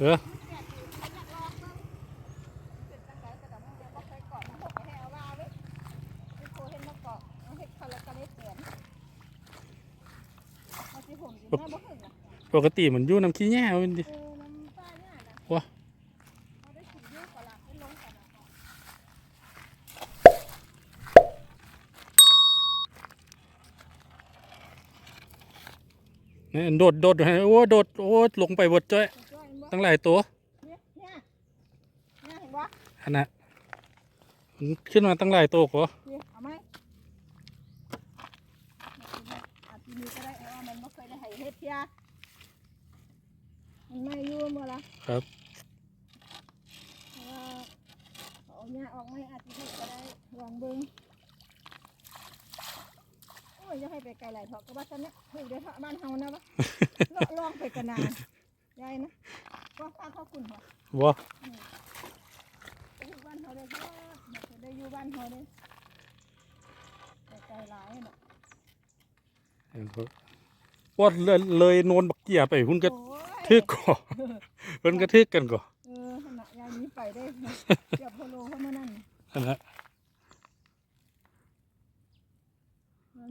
เออปกติมันอยู่น้ำขี้แง่เว้ยดิวะนี่โดดโดดให้โอ้โดดโอ้ลงไปบดจ้อย ตั้งหลายตัวอันน่ะมันขึ้นมาตั้งหลายตัวกว่าเอาไหมอาทีนี้ก็ได้เอาว่ามันไม่เคยได้ให้เฮ็ดเทียมันไม่อยุ่งมาละครับเพราะว่าเอาเนี่ยออกไม่อาทิตย์ก็ได้ลองเบิ้งโอ้ยจะให้ไปไกลหลายเถาะก็ว่าฉันเนี่ยเฮ้ยเดี๋ยวเถาะบ้านเฮานะวะลองลองไปกันนาน ยายนะว่าข้าเข้าคุณเหรอบ่ไปอยู่บ้านเฮาเลยเพราะว่าอยากจะได้อยู่บ้านเฮาเลยไปไกลหลายเนาะว่าเลยเลยโนนบักเกียไปพุ่นก็โอ้ยทึกก่อเพิ่นก็ทึกกันก่อเออขณะยายนี้ไปได้เกือบพะโลเข้ามานั่นอันนั้น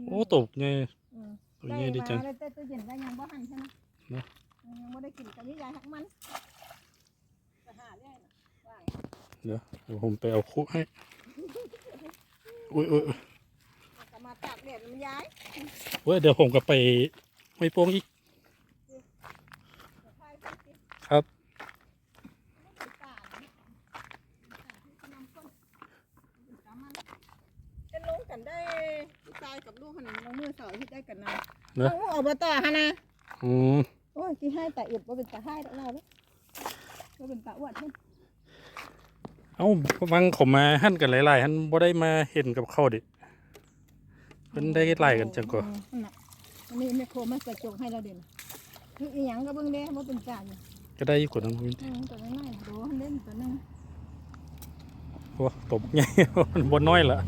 โอ้ตกไงเออตกไงดีจังมาได้แต่ตู้เย็นได้ยังบ่หันใช่ไหมเนอะ ยังบ่ได้กินกับนี่ยายหักมันไปหาเรื่อยน่ะว่าไงเดี๋ยวเดี๋ยวผมไปเอาคุให้ อุ้ยอุ้ยอุ๊ยเอากลับมาตากแดดมันย้ายเว้ยเดี๋ยวผมก็ไปไม่โป้งอีก เดี๋ยวพายไปสิครับไปป่าเนี่ยไปนำคนไปตามมันจะลงกันได้ลูกชายกับลูกหันลงมือเสาร์ที่ได้กันนะเนอะ ลงอบตฮะนะอืมโอ้ ยที่ให้ตาอิดว่าเป็นตาให้แล้วเราว่าเป็นตาอ้วนเพิ่นเอ้าฟังเขามาหั่นกันหลายๆหั่นบ่ได้มาเห็นกับเขาดิเพิ่นได้ไล่กันจังก่ออืมนั่นน่ะอันนี้แม่โคมันกระจกให้เราเด่นคืออีหยังก็เบิ่งเด้ว่าเป็นจานอยู่ก็ได้อยู่กว่านั้นพุ่นอืมตัวน้อยๆโดนเล่นตัวหนึงโอ้ตบไงมันบ่น้อยละ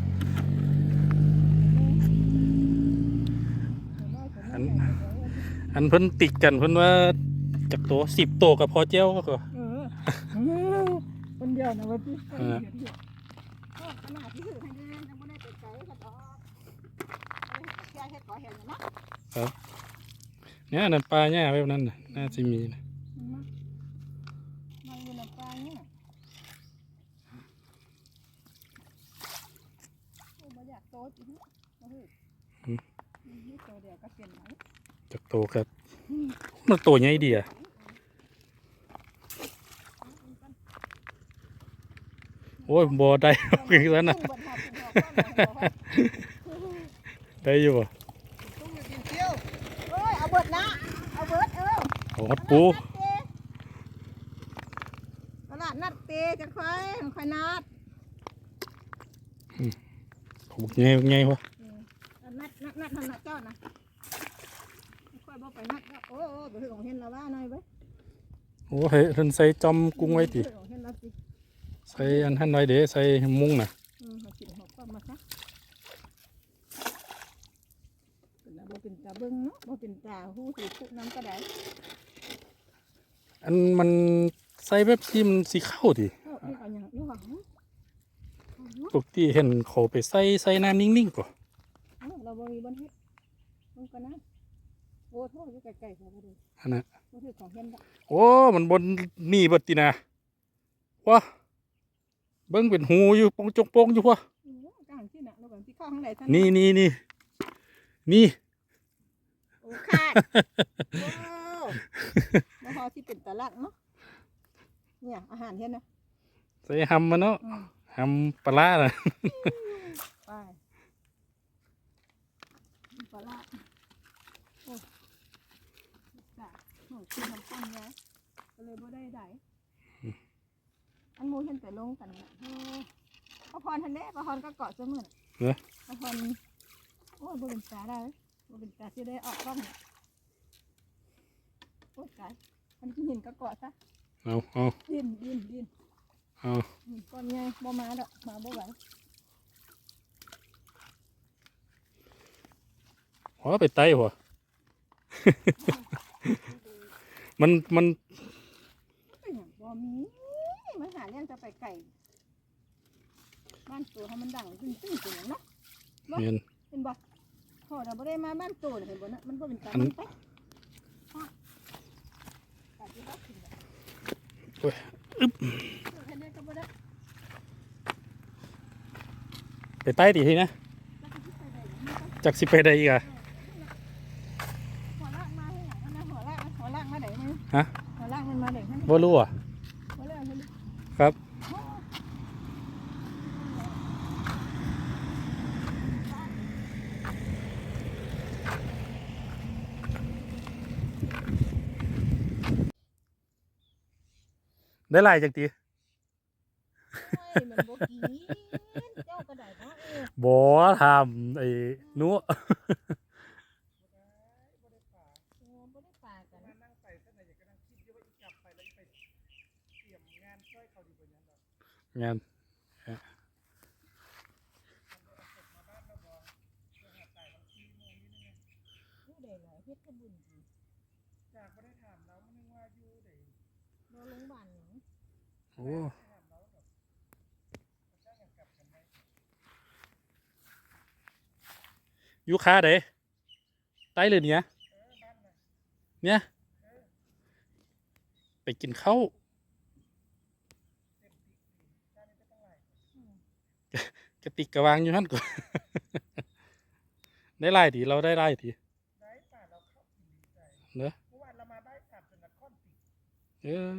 ตัวน้อยตัว อั น้ น อย อันเพิ่นติดกันเพิ่นว่าจากตัว10ตัวกับพอเจ้าก็ เออเออคนเดียวนะว่าพี่คนเอเดีอยวเดียวโอ้ขนาดที่ถือให้เด้ยังบ่ได้ไปไกลเขาดอกเอาให้แค่เฮ็ดขอเห็นอยู่เนาะเนี่ยอันนั่นปลาหญ้าแบบนั้นน่ะน่าจะมีนะมามาอยู่ในปลาเนี่ยโอ้บ่อยากโตจริงบ่เฮ้ยนี่โตเดียวก็เปลี่ยนไหม จากตัวครับมันตัวใหญ่ดีอะโอ้ยบ่ได้คือนั้นน่ะได้อยู่บ่เอ้ยเอาเบิดนะเอาเบิดเออโอ้ฮอดปูตลาดนัดเตจะค่อยค่อยนัดผมใหญ่ใหญ่วะนัดนัดนัดทำนัดเจ้านะค่อย บ่ไปนัดโอ้โอ้ไปถึงของเห็นแล้วว่าหน่อยเว้ยโอ้เฮ้ยเพิ่นใส่จอมกุ้งไว้ติของเห็นแล้วสิใส่อันหันไว้เด้ใส่มุ้งน่ะอืมเขากินหอกก็มาซะเป็นบ่เป็นตาเบิ่งเนาะบ่เป็นตาหูสิผู้น้ำก็ได้อันมันใส่แบบที่มันสีเข้าดิเอ้านี่ก็ยังอยู่หวังปกติเห็นเขาไปใส่ใส่น้ำนิ่งๆก่อนเอ้าเราบ่มีบนเฮ็ดมันก็นะโอ้โทษอยู่ไกลๆเขาบ่ดูอันน่ะบ่ถือของเห็นดอกโอ้มันบนนี่เบัดตินะวะเบิ้งเป็นหูอยู่ปองจงโปงอยู่วะอืมกลางที่น่ะเราแบบที่เข้าข้างในท่านนี่นี่นี่นี่โอ้ขาดว้าวบ่พอที่เป็นตลาดเนาะเนี่ยอาหารเห็นนะใส่หำมันเนาะอืมหำปลาร้าน่ะ ไปปลาร้าโอ้จ้ะโอ้ กินน้ำต้มยายก็เลยบ่ได้ไดอันหมูเห็นแต่ลงกันน่ะโอ้พระพรทันเด้พระพรก็เกาะเสมอเนอะพระพรโอ้ยบ่เป็นตาได้บ่เป็นตาที่ได้ออกกล้องเนี่ยโอ้ยตายมันที่หินก็เกาะซะเอาเอาดินดินดินเอาอืมก้อนใหญ่บ่มาดอกมาบ่ไหวหัวไปไตหัว มันมันบ่มีมาหาเรื่องจะไปไก่บ้านตัวให้มันดังตึ้งตึ้งตึ้งเนาะเมียนเห็นบ่พอเราบ่ได้มาบ้านตัวน่ะเห็นบ่นะมันบ่เป็นตาอันมันไปพ่อตัดที่บ่ขึ้นบ่โอ้ยอึ๊บเออแค่นี้ก็บ่ได้ไปใต้ตีทีนะแล้วก็สิไปได้อย่างนี้ก็จากสิไปได้อีกอะ หัวลากมาให้หยังอันนั้นหัวลากหัวลากมาได้มั้ย ฮะหัวลากมันมาได้มั้ยบ่รู้อะหัวลากมันครับโอ้ได้หลายจากตียมันบ่กินเจ้าก็ได้เนาะเออบ่ทำไอ้หนู งานมาบ้านเราบอกเพื่อหาจ่ายบางทีโมงนี้นี่ไงผู้ใดหลายเฮ็ดก็บุญดีจากไม่ได้ถามเรามันนึกว่าอยู่เดี๋ยวบ่ลงบ้านหยังโอ้ถามเราแบบมันจ้างกันกลับกันไหยูคาเด้ใต้เลยเนี่ยเนน่ะเนี่ยไปกินข้าว เต็มปีกดีจ้างนี่ไม่ต้องไหล กระติกกระวางอยู่นั่นก่อนได้หลายทีเราได้หลายทีได้ป่าเราเข้ากินดีใจเนอะเมื่อวานเรามาได้สามจนนัดข้อนปีกเออ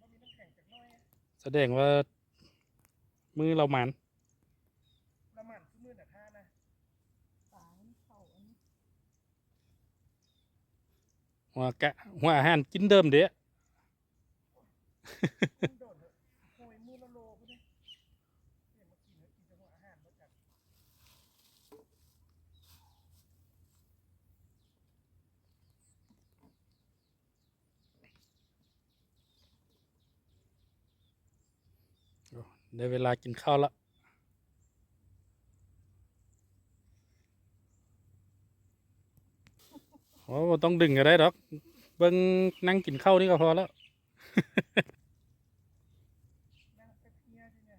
มันมีน้ำแข็งจากน้อยอะแสดงว่า มือเรามันละหมันคือมือหนักท่านะปามันเข้าอันนี้หัวกะหัวอาหารกินเดิมเด้ คุณโดดเถอะโอยมือละโลกูเนี่ยเนี่ยมากินเถอะกินจังหวะอาหารมาจาก ได้เวลากินข้าวละโอ้ต้องดึงก็ได้ดอก เบิ่งนั่งกินข้าวนี่ก็พอแล้วนั่งเป็นเฮียที่เนี่ย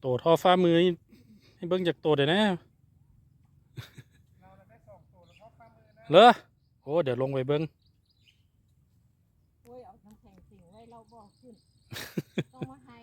โตท่อฟ้ามือ ให้เบิ่งจากโตเดี๋ยวนะเราน่ะได้สองตัวแล้วเพราะปลามือนะเหรอโอ้เดี๋ยวลงไปเบิ่งโอ้ยเอาน้ำแข็งสิงไว้เราบ่ขึ้นต้องมาหา